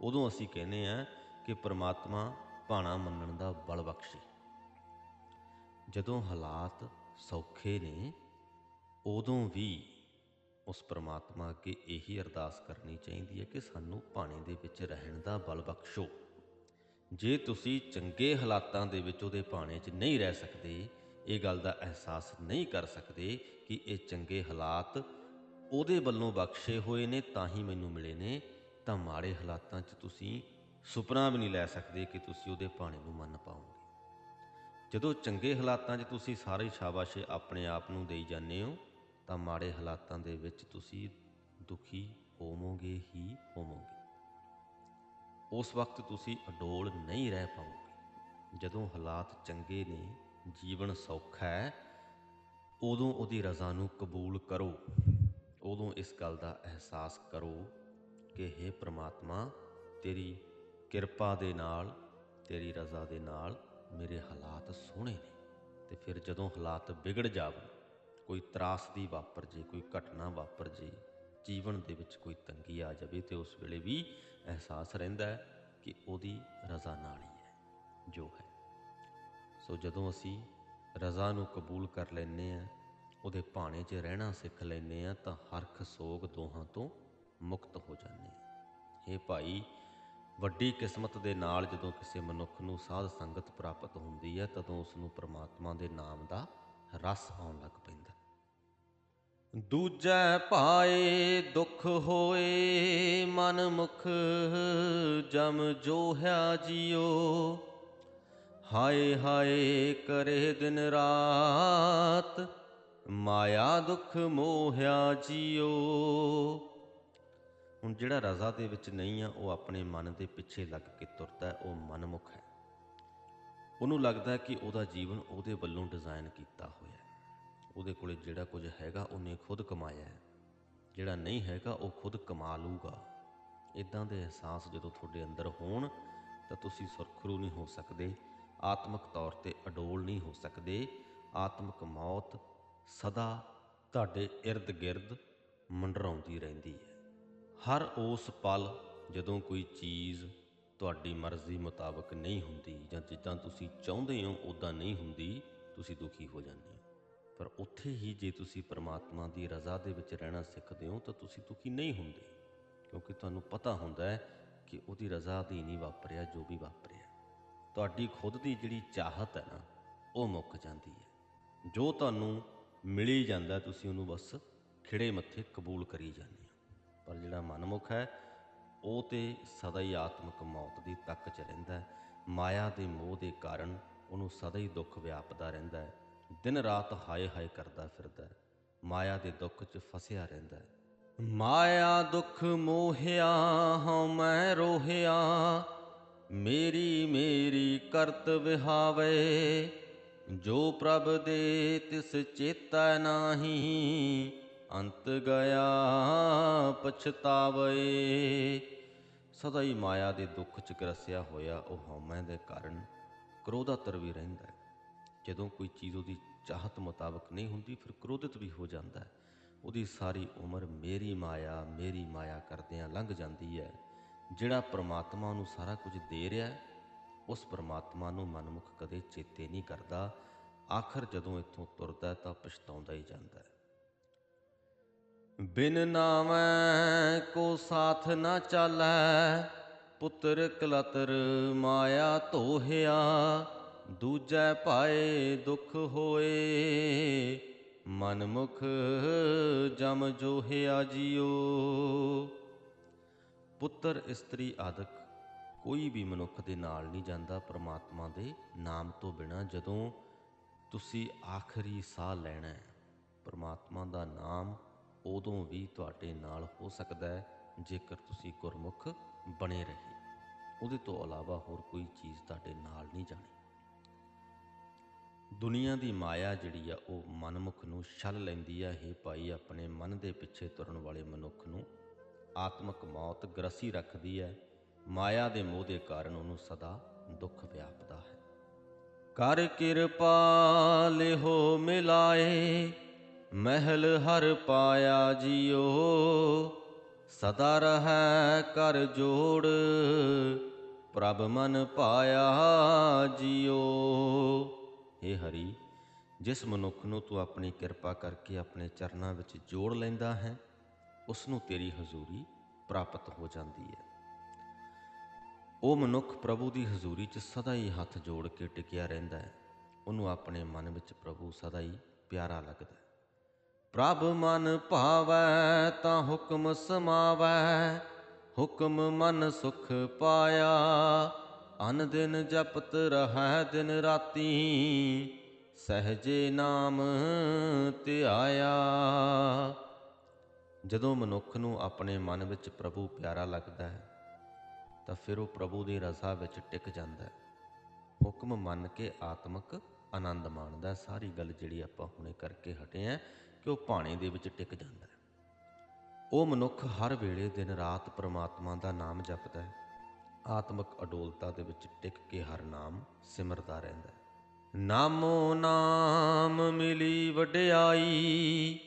ਉਦੋਂ ਅਸੀਂ ਕਹਿੰਦੇ ਆ ਕਿ ਪ੍ਰਮਾਤਮਾ ਭਾਣਾ ਮੰਨਣ ਦਾ ਬਲ ਬਖਸ਼ੇ। ਜਦੋਂ ਹਾਲਾਤ ਸੌਖੇ ਨੇ, ਉਦੋਂ ਵੀ ਉਸ ਪ੍ਰਮਾਤਮਾ ਅੱਗੇ ਇਹੀ ਅਰਦਾਸ ਕਰਨੀ ਚਾਹੀਦੀ ਹੈ ਕਿ ਸਾਨੂੰ ਪਾਣੀ ਦੇ ਵਿੱਚ ਰਹਿਣ ਦਾ ਬਲ ਬਖਸ਼ੋ। ਜੇ ਤੁਸੀਂ ਚੰਗੇ ਹਾਲਾਤਾਂ ਦੇ ਵਿੱਚ ਉਹਦੇ ਪਾਣੇ 'ਚ ਨਹੀਂ ਰਹਿ ਸਕਦੇ, ਇਹ ਗੱਲ ਦਾ ਅਹਿਸਾਸ ਨਹੀਂ ਕਰ ਸਕਦੇ ਕਿ ਇਹ ਚੰਗੇ ਹਾਲਾਤ ਉਹਦੇ ਵੱਲੋਂ ਬਖਸ਼ੇ ਹੋਏ ਨੇ, ਤਾਂ ਹੀ ਮੈਨੂੰ ਮਿਲੇ ਨੇ, ਤਾਂ ਮਾੜੇ ਹਾਲਾਤਾਂ 'ਚ ਤੁਸੀਂ ਸੁਪਨਾ ਵੀ ਨਹੀਂ ਲੈ ਸਕਦੇ ਕਿ ਤੁਸੀਂ ਉਹਦੇ ਪਾਣੇ ਨੂੰ ਮੰਨ ਪਾਓਗੇ। ਜਦੋਂ ਚੰਗੇ ਹਾਲਾਤਾਂ 'ਚ ਤੁਸੀਂ ਸਾਰੇ ਸ਼ਾਬਾਸ਼ੇ ਆਪਣੇ ਆਪ ਨੂੰ ਦੇਈ ਜਾਂਦੇ ਹੋ ਤਾਂ ਮਾੜੇ ਹਾਲਾਤਾਂ ਦੇ ਵਿੱਚ ਤੁਸੀਂ ਦੁਖੀ ਹੋਵੋਗੇ ਹੀ ਹੋਵੋਗੇ। ਉਸ ਵਕਤ ਤੁਸੀਂ ਅਡੋਲ ਨਹੀਂ ਰਹਿ ਪਾਓਗੇ। ਜਦੋਂ ਹਾਲਾਤ ਚੰਗੇ ਨੇ, ਜੀਵਨ ਸੌਖਾ ਹੈ, ਉਦੋਂ ਉਹਦੀ ਰਜ਼ਾ ਨੂੰ ਕਬੂਲ ਕਰੋ। ਉਦੋਂ ਇਸ ਗੱਲ ਦਾ ਅਹਿਸਾਸ ਕਰੋ ਕਿ हे ਪ੍ਰਮਾਤਮਾ, ਤੇਰੀ ਕਿਰਪਾ ਦੇ ਨਾਲ, ਤੇਰੀ ਰਜ਼ਾ ਦੇ ਨਾਲ ਮੇਰੇ ਹਾਲਾਤ ਸੋਹਣੇ ਨੇ। ਤੇ ਫਿਰ ਜਦੋਂ ਹਾਲਾਤ ਵਿਗੜ ਜਾਵਣ ਕੋਈ ਤਰਾਸਦੀ ਵਾਪਰ ਜੇ, ਕੋਈ ਘਟਨਾ ਵਾਪਰ ਜੇ, ਜੀਵਨ ਦੇ ਵਿੱਚ ਕੋਈ ਤੰਗੀ ਆ ਜਾਵੇ ਤੇ ਉਸ ਵੇਲੇ ਵੀ ਅਹਿਸਾਸ ਰਹਿੰਦਾ ਹੈ ਕਿ ਉਹਦੀ ਰਜ਼ਾ ਨਾਲ ਹੀ ਹੈ, ਜੋ ਹੈ। ਸੋ ਜਦੋਂ ਅਸੀਂ ਰਜ਼ਾ ਨੂੰ ਕਬੂਲ ਕਰ ਲੈਨੇ ਆ ਉਹਦੇ ਭਾਣੇ 'ਚ ਰਹਿਣਾ ਸਿੱਖ ਲੈਨੇ ਆ ਤਾਂ ਹਰਖ ਸੋਗ ਦੋਹਾਂ ਤੋਂ ਮੁਕਤ ਹੋ ਜਾਂਦੇ ਆ ਇਹ ਭਾਈ, ਵੱਡੀ ਕਿਸਮਤ ਦੇ ਨਾਲ ਜਦੋਂ ਕਿਸੇ ਮਨੁੱਖ ਨੂੰ ਸਾਧ ਸੰਗਤ ਪ੍ਰਾਪਤ ਹੁੰਦੀ ਹੈ, ਤਦੋਂ ਉਸ ਨੂੰ ਪ੍ਰਮਾਤਮਾ ਦੇ ਨਾਮ ਦਾ ਰਸ ਆਉਣ ਲੱਗ ਪੈਂਦਾ। ਦੂਜੈ ਪਾਏ ਦੁੱਖ ਹੋਏ, ਮਨ ਮੁਖ ਜਮ ਜੋਹਿਆ ਜਿਉ ਹਾਏ ਹਾਏ ਕਰੇ ਦਿਨ ਰਾਤ, ਮਾਇਆ ਦੁੱਖ ਮੋਹਿਆ ਜਿਉ ਹੁਣ ਜਿਹੜਾ ਰਜ਼ਾ ਦੇ ਵਿੱਚ ਨਹੀਂ ਆ, ਉਹ ਆਪਣੇ ਮਨ ਦੇ ਪਿੱਛੇ ਲੱਗ ਕੇ ਤੁਰਦਾ ਉਹ ਮਨਮੁਖ ਹੈ। ਉਹਨੂੰ ਲੱਗਦਾ ਕਿ ਉਹਦਾ ਜੀਵਨ ਉਹਦੇ ਵੱਲੋਂ ਡਿਜ਼ਾਈਨ ਕੀਤਾ ਹੋਇਆ ਉਹਦੇ ਕੋਲੇ ਜਿਹੜਾ ਕੁਝ ਹੈਗਾ ਉਹਨੇ ਖੁਦ ਕਮਾਇਆ ਹੈ। ਜਿਹੜਾ ਨਹੀਂ ਹੈਗਾ ਉਹ ਖੁਦ ਕਮਾ ਲੂਗਾ ਇਦਾਂ ਦੇ ਅਹਿਸਾਸ ਜਦੋਂ ਤੁਹਾਡੇ ਅੰਦਰ ਹੋਣ, ਤਾਂ ਤੁਸੀਂ ਸੁਰਖਰੂ ਨਹੀਂ ਹੋ ਸਕਦੇ, ਆਤਮਿਕ ਤੌਰ ਤੇ ਅਡੋਲ ਨਹੀਂ ਹੋ ਸਕਦੇ। ਆਤਮਿਕ ਮੌਤ ਸਦਾ ਤੁਹਾਡੇ ird-gird ਮੰਡਰਾਉਂਦੀ ਰਹਿੰਦੀ ਹੈ। ਹਰ ਉਸ ਪਲ ਜਦੋਂ ਕੋਈ ਚੀਜ਼ ਤੁਹਾਡੀ ਮਰਜ਼ੀ ਮੁਤਾਬਕ ਨਹੀਂ ਹੁੰਦੀ ਜਾਂ ਜਿੱਦਾਂ ਤੁਸੀਂ ਚਾਹੁੰਦੇ ਹੋ ਉਦਾਂ ਨਹੀਂ ਹੁੰਦੀ, ਤੁਸੀਂ ਦੁਖੀ ਹੋ ਜਾਂਦੇ ਹੋ। ਪਰ ਉੱਥੇ ਹੀ ਜੇ ਤੁਸੀਂ ਪ੍ਰਮਾਤਮਾ ਦੀ ਰਜ਼ਾ ਦੇ ਵਿੱਚ ਰਹਿਣਾ ਸਿੱਖਦੇ ਹੋ, ਤਾਂ ਤੁਸੀਂ ਦੁਖੀ ਨਹੀਂ ਹੁੰਦੇ। ਕਿਉਂਕਿ ਤੁਹਾਨੂੰ ਪਤਾ ਹੁੰਦਾ ਹੈ ਕਿ ਉਹਦੀ ਰਜ਼ਾ ਅਧੀਨ ਨਹੀਂ ਵਾਪਰਿਆ ਜੋ ਵੀ ਵਾਪਰਿਆ। ਤੁਹਾਡੀ ਖੁਦ ਦੀ ਜਿਹੜੀ ਚਾਹਤ ਹੈ ਨਾ, ਉਹ ਮੁੱਕ ਜਾਂਦੀ ਹੈ। ਜੋ ਤੁਹਾਨੂੰ ਮਿਲੀ ਜਾਂਦਾ, ਤੁਸੀਂ ਉਹਨੂੰ ਬਸ ਖਿੜੇ ਮੱਥੇ ਕਬੂਲ ਕਰੀ ਜਾਂਦੇ ਹੋ। ਪਰ ਜਿਹੜਾ ਮਨਮੁਖ ਹੈ, ਉਹ ਤੇ ਸਦਾ ਹੀ ਆਤਮਿਕ ਮੌਤ ਦੀ ਤੱਕ 'ਚ ਰਹਿੰਦਾ ਹੈ। ਮਾਇਆ ਦੇ ਮੋਹ ਦੇ ਕਾਰਨ ਉਹਨੂੰ ਸਦਾ ਹੀ ਦੁੱਖ ਵਿਆਪਦਾ ਰਹਿੰਦਾ ਹੈ। ਦਿਨ ਰਾਤ ਹਾਏ ਹਾਏ ਕਰਦਾ ਫਿਰਦਾ ਹੈ, ਮਾਇਆ ਦੇ ਦੁੱਖ 'ਚ ਫਸਿਆ ਰਹਿੰਦਾ ਹੈ। ਮਾਇਆ ਦੁੱਖ ਮੋਹਿਆ ਹਉ ਮੈਂ ਰੋਹਿਆ, ਮੇਰੀ ਮੇਰੀ ਕਰਤ ਵਿਹਾਵੇ। ਜੋ ਪ੍ਰਭ ਦੇ ਤਿਸ ਚੇਤਾ ਨਾਹੀ, ਅੰਤ ਗਿਆ ਪਛਤਾਵੇ। ਸਦਾ ਹੀ ਮਾਇਆ ਦੇ ਦੁੱਖ ਚ ਗਰਸਿਆ ਹੋਇਆ ਉਹ ਹਉਮੈ ਦੇ ਕਾਰਨ, ਕ੍ਰੋਧਾਤਰ ਵੀ ਰਹਿੰਦਾ ਹੈ। ਜਦੋਂ ਕੋਈ ਚੀਜ਼ ਉਹਦੀ ਚਾਹਤ ਮੁਤਾਬਕ ਨਹੀਂ ਹੁੰਦੀ, ਫਿਰ ਕ੍ਰੋਧਿਤ ਵੀ ਹੋ ਜਾਂਦਾ ਹੈ। ਉਹਦੀ ਸਾਰੀ ਉਮਰ ਮੇਰੀ ਮਾਇਆ ਮੇਰੀ ਮਾਇਆ ਕਰਦਿਆਂ ਲੰਘ ਜਾਂਦੀ ਹੈ। ਜਿਹੜਾ ਪ੍ਰਮਾਤਮਾ ਨੂੰ ਸਾਰਾ ਕੁਝ ਦੇ ਰਿਹਾ ਉਸ ਪ੍ਰਮਾਤਮਾ ਨੂੰ ਮਨਮੁਖ ਕਦੇ ਚੇਤੇ ਨਹੀਂ ਕਰਦਾ। ਆਖਰ ਜਦੋਂ ਇੱਥੋਂ ਤੁਰਦਾ ਤਾਂ ਪਛਤਾਉਂਦਾ ਹੀ ਜਾਂਦਾ ਹੈ। ਬਿਨ ਨਾਮੈ ਕੋ ਸਾਥ ਨਾ ਚਾਲੈ, ਪੁੱਤਰ ਕਲਤਰ ਮਾਇਆ ਧੋਹਿਆ। ਦੂਜੈ ਪਾਏ ਦੁਖ ਹੋਏ, ਮਨਮੁਖ ਜਮ ਜੋਹਿਆ ਜਿਉ ਪੁੱਤਰ, ਇਸਤਰੀ, ਆਦਿਕ, ਕੋਈ ਵੀ ਮਨੁੱਖ ਦੇ ਨਾਲ ਨਹੀਂ ਜਾਂਦਾ ਪ੍ਰਮਾਤਮਾ ਦੇ ਨਾਮ ਤੋਂ ਬਿਨਾ। ਜਦੋਂ ਤੁਸੀਂ ਆਖਰੀ ਸਾਹ ਲੈਣਾ ਹੈ, ਪ੍ਰਮਾਤਮਾ ਦਾ ਨਾਮ ਉਦੋਂ ਵੀ ਤੁਹਾਡੇ ਨਾਲ ਹੋ ਸਕਦਾ ਹੈ, ਜੇਕਰ ਤੁਸੀਂ ਗੁਰਮੁਖ ਬਣੇ ਰਹੇ। ਉਹਦੇ ਤੋਂ ਇਲਾਵਾ ਹੋਰ ਕੋਈ ਚੀਜ਼ ਤੁਹਾਡੇ ਨਾਲ ਨਹੀਂ ਜਾਣੀ। ਦੁਨੀਆ ਦੀ ਮਾਇਆ ਜਿਹੜੀ ਆ, ਉਹ ਮਨਮੁਖ ਨੂੰ ਛਲ ਲੈਂਦੀ ਆ। ਇਹ ਭਾਈ, ਆਪਣੇ ਮਨ ਦੇ ਪਿੱਛੇ ਤੁਰਨ ਵਾਲੇ ਮਨੁੱਖ ਨੂੰ ਆਤਮਿਕ ਮੌਤ ਗਰਸੀ ਰੱਖਦੀ ਹੈ ਮਾਇਆ ਦੇ ਮੋਹ ਦੇ ਕਾਰਨ ਉਹਨੂੰ ਸਦਾ ਦੁੱਖ ਵਿਆਪਦਾ ਹੈ। ਕਰ ਕਿਰਪਾ ਲਿਹੋ ਮਿਲਾਏ, ਮਹਿਲ ਹਰ ਪਾਇਆ ਜਿਉ ਸਦਾ ਰਹੈ ਕਰ ਜੋੜ, ਪ੍ਰਭ ਮਨ ਪਾਇਆ ਜਿਉ हे ਹਰੀ, ਜਿਸ ਮਨੁੱਖ ਨੂੰ ਤੂੰ ਆਪਣੀ ਕਿਰਪਾ ਕਰਕੇ ਆਪਣੇ ਚਰਨਾਂ ਵਿੱਚ ਜੋੜ ਲੈਂਦਾ ਹੈ ਉਸ ਨੂੰ ਤੇਰੀ ਹਜ਼ੂਰੀ ਪ੍ਰਾਪਤ ਹੋ ਜਾਂਦੀ ਹੈ। ਉਹ ਮਨੁੱਖ ਪ੍ਰਭੂ ਦੀ ਹਜ਼ੂਰੀ 'ਚ ਸਦਾ ਹੀ ਹੱਥ ਜੋੜ ਕੇ ਟਿਕਿਆ ਰਹਿੰਦਾ ਹੈ। ਉਹਨੂੰ ਆਪਣੇ ਮਨ ਵਿੱਚ ਪ੍ਰਭੂ ਸਦਾ ਹੀ ਪਿਆਰਾ ਲੱਗਦਾ ਹੈ। ਪ੍ਰਭ ਮਨ ਭਾਵੈ, ਤਾਂ ਹੁਕਮ ਸਮਾਵੈ, ਹੁਕਮ ਮਨ ਸੁਖ ਪਾਇਆ। ਅਨ ਦਿਨ ਜਪਤ ਰਹੈ ਦਿਨ ਰਾਤੀ, ਸਹਜੇ ਨਾਮ ਧਿਆਇਆ। ਜਦੋਂ ਮਨੁੱਖ ਨੂੰ ਆਪਣੇ ਮਨ ਵਿੱਚ ਪ੍ਰਭੂ ਪਿਆਰਾ ਲੱਗਦਾ ਹੈ, ਤਾਂ ਫਿਰ ਉਹ ਪ੍ਰਭੂ ਦੀ ਰਜ਼ਾ ਵਿੱਚ ਟਿਕ ਜਾਂਦਾ ਹੈ। ਹੁਕਮ ਮੰਨ ਕੇ ਆਤਮਿਕ ਆਨੰਦ ਮਾਣਦਾ ਸਾਰੀ ਗੱਲ ਜਿਹੜੀ ਆਪਾਂ ਹੁਣੇ ਕਰਕੇ ਹਟੇ ਆ ਕਿ ਉਹ ਭਾਣੇ ਦੇ ਵਿੱਚ ਟਿਕ ਜਾਂਦਾ ਹੈ। ਉਹ ਮਨੁੱਖ ਹਰ ਵੇਲੇ ਦਿਨ ਰਾਤ ਪ੍ਰਮਾਤਮਾ ਦਾ ਨਾਮ ਜਪਦਾ ਹੈ। ਆਤਮਿਕ ਅਡੋਲਤਾ ਦੇ ਵਿੱਚ ਟਿਕ ਕੇ ਹਰ ਨਾਮ ਸਿਮਰਦਾ ਰਹਿੰਦਾ ਹੈ। ਨਾਮੋ ਨਾਮ ਮਿਲੀ ਵਡਿਆਈ,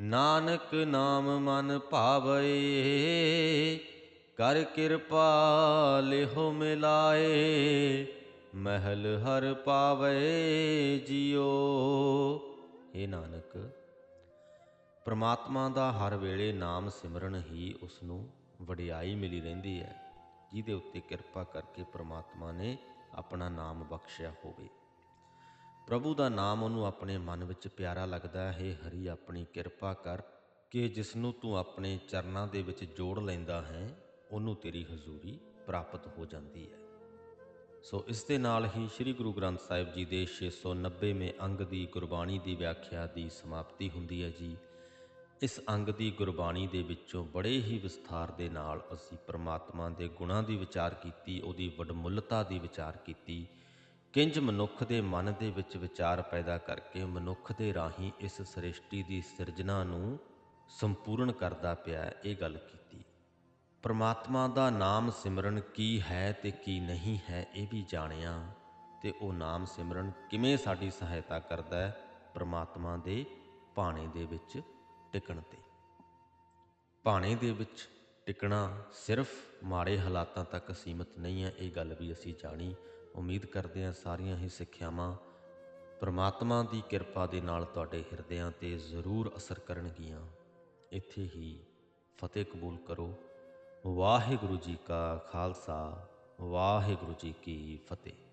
ਨਾਨਕ ਨਾਮ ਮਨ ਭਾਵਏ, ਕਰ ਕਿਰਪਾ ਲਿਹੋ ਮਿਲਾਏ, ਮਹਿਲ ਹਰ ਪਾਵੇ ਜਿਉ ਏ ਨਾਨਕ, ਪ੍ਰਮਾਤਮਾ ਦਾ ਹਰ ਵੇਲੇ ਨਾਮ ਸਿਮਰਨ ਹੀ ਉਸ ਨੂੰ ਵਡਿਆਈ ਮਿਲੀ ਰਹਿੰਦੀ ਹੈ। ਜਿਹਦੇ ਉੱਤੇ ਕਿਰਪਾ ਕਰਕੇ ਪ੍ਰਮਾਤਮਾ ਨੇ ਆਪਣਾ ਨਾਮ ਬਖਸ਼ਿਆ ਹੋਵੇ। ਪ੍ਰਭੂ ਦਾ ਨਾਮ ਉਹਨੂੰ ਆਪਣੇ ਮਨ ਵਿੱਚ ਪਿਆਰਾ ਲੱਗਦਾ ਹੈ। ਹਰੀ, ਆਪਣੀ ਕਿਰਪਾ ਕਰ ਕਿ ਜਿਸ ਨੂੰ ਤੂੰ ਆਪਣੇ ਚਰਨਾਂ ਦੇ ਵਿੱਚ ਜੋੜ ਲੈਂਦਾ ਹੈ, ਉਹਨੂੰ ਤੇਰੀ ਹਜ਼ੂਰੀ ਪ੍ਰਾਪਤ ਹੋ ਜਾਂਦੀ ਹੈ। ਸੋ ਇਸ ਦੇ ਨਾਲ ਹੀ ਸ੍ਰੀ ਗੁਰੂ ਗ੍ਰੰਥ ਸਾਹਿਬ ਜੀ ਦੇ 690ਵੇਂ ਅੰਗ ਦੀ ਗੁਰਬਾਣੀ ਦੀ ਵਿਆਖਿਆ ਦੀ ਸਮਾਪਤੀ ਹੁੰਦੀ ਹੈ ਜੀ। ਇਸ ਅੰਗ ਦੀ ਗੁਰਬਾਣੀ ਦੇ ਵਿੱਚੋਂ ਬੜੇ ਹੀ ਵਿਸਥਾਰ ਦੇ ਨਾਲ ਅਸੀਂ ਪ੍ਰਮਾਤਮਾ ਦੇ ਗੁਣਾਂ ਦੀ ਵਿਚਾਰ ਕੀਤੀ, ਉਹਦੀ ਵਡਮੁੱਲਤਾ ਦੀ ਵਿਚਾਰ ਕੀਤੀ। ਕਿੰਜ ਮਨੁੱਖ ਦੇ ਮਨ ਦੇ ਵਿੱਚ ਵਿਚਾਰ ਪੈਦਾ ਕਰਕੇ ਮਨੁੱਖ ਦੇ ਰਾਹੀਂ ਇਸ ਸ੍ਰਿਸ਼ਟੀ ਦੀ ਸਿਰਜਣਾ ਨੂੰ ਸੰਪੂਰਨ ਕਰਦਾ ਪਿਆ ਇਹ ਗੱਲ ਕੀਤੀ। ਪਰਮਾਤਮਾ ਦਾ ਨਾਮ ਸਿਮਰਨ ਕੀ ਹੈ ਤੇ ਕੀ ਨਹੀਂ ਹੈ ਇਹ ਵੀ ਜਾਣਿਆ ਤੇ ਉਹ ਨਾਮ ਸਿਮਰਨ ਕਿਵੇਂ ਸਾਡੀ ਸਹਾਇਤਾ ਕਰਦਾ ਹੈ ਪ੍ਰਮਾਤਮਾ ਦੇ ਭਾਣੇ ਦੇ ਵਿੱਚ। ਟਿਕਣ ਤੇ। ਭਾਣੇ ਦੇ ਵਿੱਚ ਟਿਕਣਾ ਸਿਰਫ ਮਾੜੇ ਹਾਲਾਤਾਂ ਤੱਕ ਸੀਮਿਤ ਨਹੀਂ ਹੈ, ਇਹ ਗੱਲ ਵੀ ਅਸੀਂ ਜਾਣੀ। ਉਮੀਦ ਕਰਦੇ ਹਾਂ ਸਾਰੀਆਂ ਹੀ ਸਿੱਖਿਆਵਾਂ ਪ੍ਰਮਾਤਮਾ ਦੀ ਕਿਰਪਾ ਦੇ ਨਾਲ ਤੁਹਾਡੇ ਹਿਰਦਿਆਂ ਤੇ ਜ਼ਰੂਰ ਅਸਰ ਕਰਨਗੀਆਂ। ਇੱਥੇ ਹੀ ਫਤਿਹ ਕਬੂਲ ਕਰੋ। ਵਾਹਿਗੁਰੂ ਜੀ ਕਾ ਖਾਲਸਾ, ਵਾਹਿਗੁਰੂ ਜੀ ਕੀ ਫਤਿਹ।